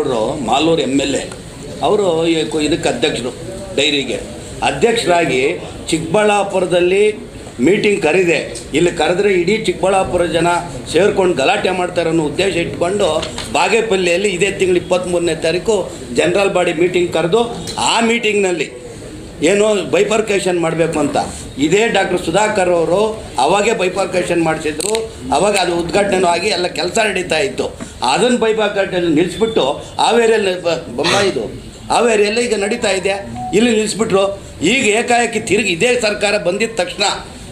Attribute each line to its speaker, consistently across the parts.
Speaker 1: ಗೌಡರು, Malur M L A, ಅವರು ಇದಕ್ಕೆ ಅಧ್ಯಕ್ಷರು, ಡೈರಿಗೆ. ಅಧ್ಯಕ್ಷರಾಗಿ ಚಿಕ್ಕಬಳ್ಳಾಪುರದಲ್ಲಿ ಮೀಟಿಂಗ್ ಕರೆದೆ. ಇಲ್ಲಿ ಕರೆದ್ರೆ ಇಡೀ ಚಿಕ್ಕಬಳ್ಳಾಪುರ ಜನ ಸೇರ್ಕೊಂಡು ಗಲಾಟೆ ಮಾಡ್ತಾರೆ ಅನ್ನೋ ಉದ್ದೇಶ ಇಟ್ಕೊಂಡು ಬಾಗೇಪಲ್ಲಿಯಲ್ಲಿ ಇದೇ ತಿಂಗಳು ಇಪ್ಪತ್ತ್ಮೂರನೇ ತಾರೀಕು ಜನರಲ್ ಬಾಡಿ ಮೀಟಿಂಗ್ ಕರೆದು ಆ ಮೀಟಿಂಗ್ನಲ್ಲಿ ಏನು ಬೈಪರ್ಕೇಶನ್ ಮಾಡಬೇಕು ಅಂತ. ಇದೇ ಡಾಕ್ಟರ್ ಸುಧಾಕರ್ ಅವರು ಅವಾಗೇ ಬೈಪರ್ಕೇಶನ್ ಮಾಡಿಸಿದ್ರು, ಅವಾಗ ಅದು ಉದ್ಘಾಟನೆ ಆಗಿ ಎಲ್ಲ ಕೆಲಸ ನಡೀತಾ ಇತ್ತು. ಅದನ್ನು ಬೈಫರ್ಕೇಷನ್ ನಿಲ್ಲಿಸ್ಬಿಟ್ಟು ಹಾವೇರಿಯಲ್ಲಿ ಇದು, ಹಾವೇರಿಯಲ್ಲಿ ಈಗ ನಡೀತಾ ಇದೆ. ಇಲ್ಲಿ ನಿಲ್ಲಿಸ್ಬಿಟ್ರು ಈಗ ಏಕಾಏಕಿ ತಿರುಗಿ ಇದೇ ಸರ್ಕಾರ ಬಂದಿದ್ದ ತಕ್ಷಣ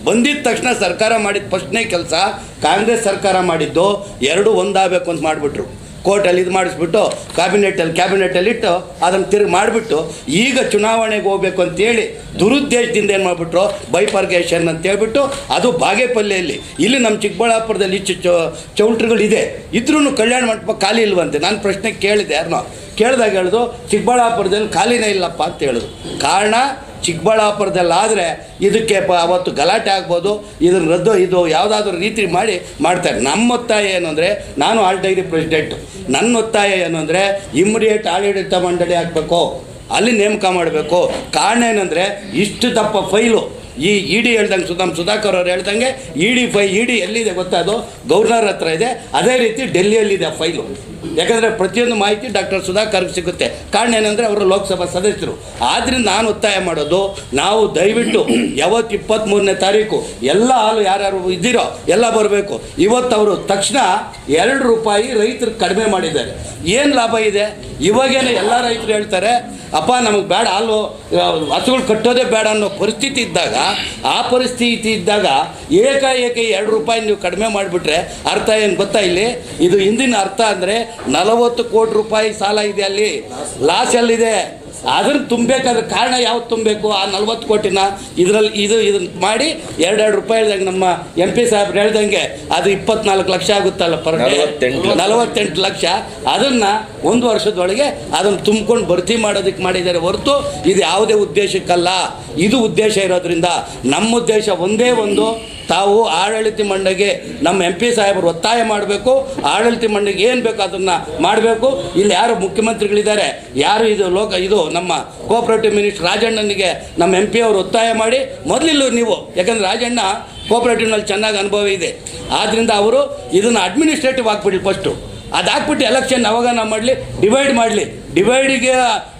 Speaker 1: ಬಂದಿದ್ದ ತಕ್ಷಣ ಸರ್ಕಾರ ಮಾಡಿದ ಫಸ್ಟ್ನೇ ಕೆಲಸ ಕಾಂಗ್ರೆಸ್ ಸರ್ಕಾರ ಮಾಡಿದ್ದು, ಎರಡು ಒಂದಾಗಬೇಕು ಅಂತ ಮಾಡಿಬಿಟ್ರು. ಕೋರ್ಟಲ್ಲಿ ಇದು ಮಾಡಿಸ್ಬಿಟ್ಟು ಕ್ಯಾಬಿನೆಟಲ್ಲಿ ಕ್ಯಾಬಿನೆಟಲ್ಲಿ ಇಟ್ಟು ಅದನ್ನು ತಿರುಗಿ ಮಾಡಿಬಿಟ್ಟು ಈಗ ಚುನಾವಣೆಗೆ ಹೋಗ್ಬೇಕು ಅಂತೇಳಿ ದುರುದ್ದೇಶದಿಂದ ಏನು ಮಾಡಿಬಿಟ್ರು? ಬೈಪರ್ಗೇಷನ್ ಅಂತ ಹೇಳ್ಬಿಟ್ಟು ಅದು ಬಾಗೇಪಲ್ಲಿಯಲ್ಲಿ. ಇಲ್ಲಿ ನಮ್ಮ ಚಿಕ್ಕಬಳ್ಳಾಪುರದಲ್ಲಿ ಇಷ್ಟು ಚೌ ಚೌಲ್ಟ್ರಿಗಳಿದೆ. ಇದ್ರೂ ಕಲ್ಯಾಣ ಮಂಟಪ ಖಾಲಿ ಇಲ್ವಂತೆ. ನಾನು ಪ್ರಶ್ನೆ ಕೇಳಿದೆ ಯಾರನ್ನೋ ಕೇಳಿದಾಗ ಹೇಳಿದ್ರು ಚಿಕ್ಕಬಳ್ಳಾಪುರದಲ್ಲಿ ಖಾಲಿನೇ ಇಲ್ಲಪ್ಪ ಅಂತ ಹೇಳಿದ್ರು ಕಾರಣ ಚಿಕ್ಕಬಳ್ಳಾಪುರದಲ್ಲಿ ಆದರೆ ಇದಕ್ಕೆ ಪ ಅವತ್ತು ಗಲಾಟೆ ಆಗ್ಬೋದು ಇದನ್ನು ರದ್ದು ಇದು ಯಾವುದಾದ್ರೂ ರೀತಿ ಮಾಡಿ ಮಾಡ್ತಾರೆ. ನಮ್ಮ ಒತ್ತಾಯ ಏನು ಅಂದರೆ, ನಾನು ಆಲ್ ಡೈರಿ ಪ್ರೆಸಿಡೆಂಟು. ನನ್ನ ಒತ್ತಾಯ ಏನು ಅಂದರೆ, ಇಮ್ಮಿಡಿಯೇಟ್ ಆಡಳಿತ ಮಂಡಳಿ ಆಗಬೇಕು. ಅಲ್ಲಿ ನೇಮಕ ಮಾಡಬೇಕು. ಕಾರಣ ಏನಂದರೆ, ಇಷ್ಟು ದಪ್ಪ ಫೈಲು. ಈ ಇ ಡಿ ಹೇಳ್ದಂಗೆ ಸುಧಾಮ್ ಸುಧಾಕರ್ ಅವ್ರು ಹೇಳ್ದಂಗೆ ಇ ಡಿ ಫೈ ಇ ಡಿ ಎಲ್ಲಿದೆ ಗೊತ್ತಾ ಅದು? ಗೌರ್ನರ್ ಹತ್ರ ಇದೆ. ಅದೇ ರೀತಿ ಡೆಲ್ಲಿಯಲ್ಲಿದೆ ಆ ಫೈಲು. ಯಾಕಂದರೆ ಪ್ರತಿಯೊಂದು ಮಾಹಿತಿ ಡಾಕ್ಟರ್ ಸುಧಾಕರ್ಗೆ ಸಿಗುತ್ತೆ. ಕಾರಣ ಏನಂದರೆ ಅವರು ಲೋಕಸಭಾ ಸದಸ್ಯರು. ಆದ್ದರಿಂದ ನಾನು ಒತ್ತಾಯ ಮಾಡೋದು, ನಾವು ದಯವಿಟ್ಟು ಯಾವತ್ತು ಇಪ್ಪತ್ತ್ಮೂರನೇ ತಾರೀಕು ಎಲ್ಲ ಹಾಲು ಯಾರ್ಯಾರು ಇದ್ದೀರೋ ಎಲ್ಲ ಬರಬೇಕು. ಇವತ್ತು ಅವರು ತಕ್ಷಣ ಎರಡು ರೂಪಾಯಿ ರೈತರು ಕಡಿಮೆ ಮಾಡಿದ್ದಾರೆ. ಏನು ಲಾಭ ಇದೆ? ಇವಾಗೇನು ಎಲ್ಲ ರೈತರು ಹೇಳ್ತಾರೆ, ಅಪ್ಪ, ನಮಗೆ ಬೇಡ ಹಾಲು ಹಸುಗಳು ಕಟ್ಟೋದೇ ಬೇಡ ಅನ್ನೋ ಪರಿಸ್ಥಿತಿ ಇದ್ದಾಗ ಆ ಪರಿಸ್ಥಿತಿ ಇದ್ದಾಗ ಏಕಾಏಕಿ ಎರಡು ರೂಪಾಯಿ ನೀವು ಕಡಿಮೆ ಮಾಡಿಬಿಟ್ರೆ ಅರ್ಥ ಏನು ಗೊತ್ತಾ ಇಲ್ಲಿ? ಇದು ಹಿಂದಿನ ಅರ್ಥ ಅಂದರೆ ನಲವತ್ತು ಕೋಟಿ ರೂಪಾಯಿ ಸಾಲ ಇದೆ ಅಲ್ಲಿ? ಲಾಸ್ ಎಲ್ಲಿದೆ ಅದನ್ನು ತುಂಬಬೇಕಾದ್ರೆ ಕಾರಣ ಯಾವ್ದು ತುಂಬಬೇಕು? ಆ ನಲ್ವತ್ತು ಕೋಟಿನ ಇದರಲ್ಲಿ ಇದು ಇದನ್ನ ಮಾಡಿ ಎರಡೆರಡು ರೂಪಾಯಿ ಹೇಳ್ದಂಗೆ ನಮ್ಮ ಎಂ ಪಿ ಸಾಹೇಬ್ರು ಹೇಳ್ದಂಗೆ ಅದು ಇಪ್ಪತ್ನಾಲ್ಕು ಲಕ್ಷ ಆಗುತ್ತಲ್ಲ ಪರ್ ಡೇ.
Speaker 2: ನಲವತ್ತೆಂಟು ಲಕ್ಷ.
Speaker 1: ಅದನ್ನು ಒಂದು ವರ್ಷದೊಳಗೆ ಅದನ್ನು ತುಂಬ್ಕೊಂಡು ಭರ್ತಿ ಮಾಡೋದಕ್ಕೆ ಮಾಡಿದ್ದಾರೆ ಹೊರತು ಇದು ಯಾವುದೇ ಉದ್ದೇಶಕ್ಕಲ್ಲ. ಇದು ಉದ್ದೇಶ ಇರೋದ್ರಿಂದ ನಮ್ಮ ಉದ್ದೇಶ ಒಂದೇ ಒಂದು ತಾವು ಆಡಳಿತ ಮಂಡಳಿಗೆ ನಮ್ಮ ಎಂ ಪಿ ಸಾಹೇಬರು ಒತ್ತಾಯ ಮಾಡಬೇಕು, ಆಡಳಿತ ಮಂಡಳಿಗೆ ಏನು ಬೇಕು ಅದನ್ನು ಮಾಡಬೇಕು. ಇಲ್ಲಿ ಯಾರು ಮುಖ್ಯಮಂತ್ರಿಗಳಿದ್ದಾರೆ, ಯಾರು ಇದು ಲೋಕ, ಇದು ನಮ್ಮ ಕೋಆಪರೇಟಿವ್ ಮಿನಿಸ್ಟರ್ ರಾಜಣ್ಣನಿಗೆ ನಮ್ಮ ಎಂ ಪಿ ಅವರು ಒತ್ತಾಯ ಮಾಡಿ, ಮೊದಲಿಲ್ಲ ನೀವು, ಯಾಕಂದರೆ ರಾಜಣ್ಣ ಕೋಆಪರೇಟಿವ್ನಲ್ಲಿ ಚೆನ್ನಾಗಿ ಅನುಭವ ಇದೆ. ಆದ್ದರಿಂದ ಅವರು ಇದನ್ನು ಅಡ್ಮಿನಿಸ್ಟ್ರೇಟಿವ್ ಹಾಕ್ಬಿಡಿ ಫಸ್ಟು ಅದು ಹಾಕ್ಬಿಟ್ಟು ಎಲೆಕ್ಷನ್ ನಾವು ಮಾಡಲಿ ಡಿವೈಡ್ ಮಾಡಲಿ. ಡಿವೈಡಿಗೆ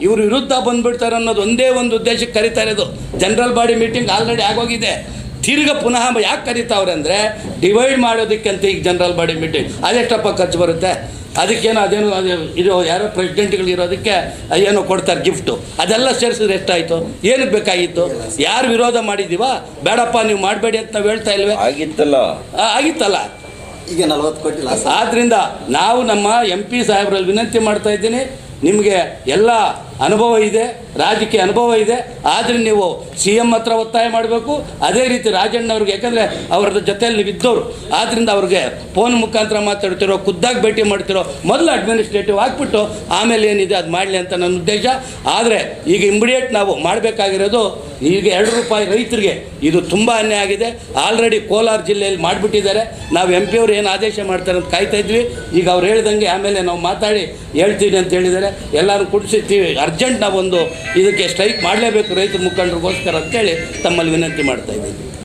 Speaker 1: ಇವರು ವಿರುದ್ಧ ಬಂದುಬಿಡ್ತಾರೆ ಅನ್ನೋದು ಒಂದೇ ಒಂದು ಉದ್ದೇಶಕ್ಕೆ ಕರೀತಾ ಇರೋದು. ಜನರಲ್ ಬಾಡಿ ಮೀಟಿಂಗ್ ಆಲ್ರೆಡಿ ಆಗೋಗಿದೆ. ತಿರ್ಗ ಪುನಃ ಯಾಕೆ ಕರೀತಾವ್ರೆ ಅಂದರೆ ಡಿವೈಡ್ ಮಾಡೋದಕ್ಕಂತ ಈಗ ಜನರಲ್ ಬಾಡಿ ಮೀಟಿಂಗ್ ಅದೆಷ್ಟಪ್ಪ ಖರ್ಚು ಬರುತ್ತೆ? ಅದಕ್ಕೇನು ಅದೇನು ಅದು ಇದು ಯಾರೋ ಪ್ರೆಸಿಡೆಂಟ್ಗಳು ಇರೋದಕ್ಕೆ ಏನೋ ಕೊಡ್ತಾರೆ ಗಿಫ್ಟು ಅದೆಲ್ಲ ಸೇರಿಸಿದ್ರೆ ಎಷ್ಟಾಯಿತು? ಏನಕ್ಕೆ ಬೇಕಾಗಿತ್ತು? ಯಾರು ವಿರೋಧ ಮಾಡಿದ್ದೀವ? ಬೇಡಪ್ಪ ನೀವು ಮಾಡಬೇಡಿ ಅಂತ ನಾವು ಹೇಳ್ತಾ ಇಲ್ವೇ?
Speaker 2: ಆಗಿತ್ತಲ್ಲ.
Speaker 1: ಆಗಿತ್ತಲ್ಲ.
Speaker 3: ಈಗ ನಲವತ್ತು ಕೋಟಿ ಲಾಸ್
Speaker 1: ಆದ್ದರಿಂದ ನಾವು ನಮ್ಮ ಎಂ ಪಿ ಸಾಹೇಬ್ರಲ್ಲಿ ವಿನಂತಿ ಮಾಡ್ತಾ ಇದ್ದೀನಿ ನಿಮಗೆ ಎಲ್ಲ ಅನುಭವ ಇದೆ, ರಾಜಕೀಯ ಅನುಭವ ಇದೆ, ಆದರೆ ನೀವು ಸಿ ಎಂ ಹತ್ರ ಒತ್ತಾಯ ಮಾಡಬೇಕು. ಅದೇ ರೀತಿ ರಾಜಣ್ಣವ್ರಿಗೆ, ಯಾಕಂದರೆ ಅವ್ರ ಜೊತೆಯಲ್ಲಿ ನೀವು ಇದ್ದವರು. ಆದ್ದರಿಂದ ಅವ್ರಿಗೆ ಫೋನ್ ಮುಖಾಂತರ ಮಾತಾಡ್ತಿರೋ, ಖುದ್ದಾಗಿ ಭೇಟಿ ಮಾಡ್ತಿರೋ ಮೊದಲು ಅಡ್ಮಿನಿಸ್ಟ್ರೇಟಿವ್ ಹಾಕ್ಬಿಟ್ಟು ಆಮೇಲೆ ಏನಿದೆ ಅದು ಮಾಡಲಿ ಅಂತ ನನ್ನ ಉದ್ದೇಶ. ಆದರೆ ಈಗ ಇಮಿಡಿಯೇಟ್ ನಾವು ಮಾಡಬೇಕಾಗಿರೋದು ಈಗ ಎರಡು ರೂಪಾಯಿ ರೈತರಿಗೆ ಇದು ತುಂಬ ಅನ್ಯಾಯ ಆಗಿದೆ. ಆಲ್ರೆಡಿ ಕೋಲಾರ ಜಿಲ್ಲೆಯಲ್ಲಿ ಮಾಡಿಬಿಟ್ಟಿದ್ದಾರೆ. ನಾವು ಎಂ ಪಿ ಅವ್ರು ಏನು ಆದೇಶ ಮಾಡ್ತಾರೆ ಅಂತ ಕಾಯ್ತಾ ಇದ್ವಿ. ಈಗ ಅವ್ರು ಹೇಳ್ದಂಗೆ ಆಮೇಲೆ ನಾವು ಮಾತಾಡಿ ಹೇಳ್ತೀವಿ ಅಂತ ಹೇಳಿದ್ದಾರೆ. ಎಲ್ಲರೂ ಕುಡಿಸಿರ್ತೀವಿ ಅರ್ಜೆಂಟ್ ನಾವೊಂದು ಇದಕ್ಕೆ ಸ್ಟ್ರೈಕ್ ಮಾಡಲೇಬೇಕು ರೈತ ಮುಖಂಡರಿಗೋಸ್ಕರ ಅಂತೇಳಿ ತಮ್ಮಲ್ಲಿ ವಿನಂತಿ ಮಾಡ್ತಾ ಇದ್ದೀವಿ